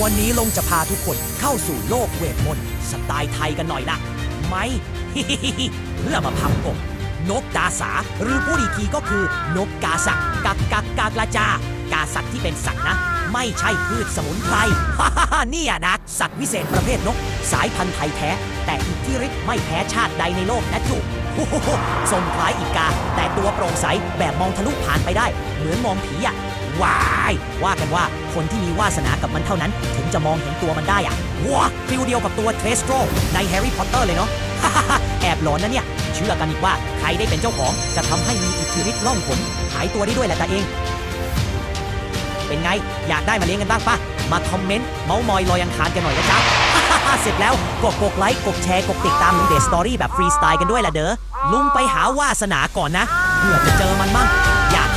วันนี้ลงจะพาทุกคนเข้าสู่โลกเวทมนต์สไตล์ไทยกันหน่อยนะไหม เพื่อมาพังกบนกกาสา หรือพูดอีกทีก็คือนกกาสักกักกักกากระจากาสักที่เป็นสัตว์นะ ไม่ใช่พืชสมุนไพรเนี่นะ สัตว์วิเศษประเภทนก สายพันธุ์ไทยแท้ แต่อิทธิฤทธิ์ไม่แพ้ชาติใดในโลกนะจุโอ้โหทรงคล้ายอีกา แต่ตัวโปร่งใสแบบมองทะลุผ่านไปได้ เหมือนมองผีอะว้ายว่ากันว่าคนที่มีวาสนากับมันเท่านั้น ถึงจะมองเห็นตัวมันได้อะว้าฟิลเดียวกับตัวเทรสโตรในแฮร์รี่พอตเตอร์เลยเนาะแอบหลอนนะเนี่ย เชื่อกันอีกว่าใครได้เป็นเจ้าของจะทำให้มีอิทธิฤทธิ์ล่องหนหายตัวได้ด้วยแหละตาเอง เป็นไง อยากได้มาเลี้ยงกันบ้างปะมาคอมเมนต์เมาส์มอยลอยอังคารกันหน่อยนะจ๊ะเสร็จแล้วกดกดไลค์กดแชร์กดติดตามลุงเดชสตอรี่แบบฟรีสไตล์กันด้วยละเด้อลุงไปหาวาสนาก่อนนะเพื่อจะเจอมันมั่งอยาก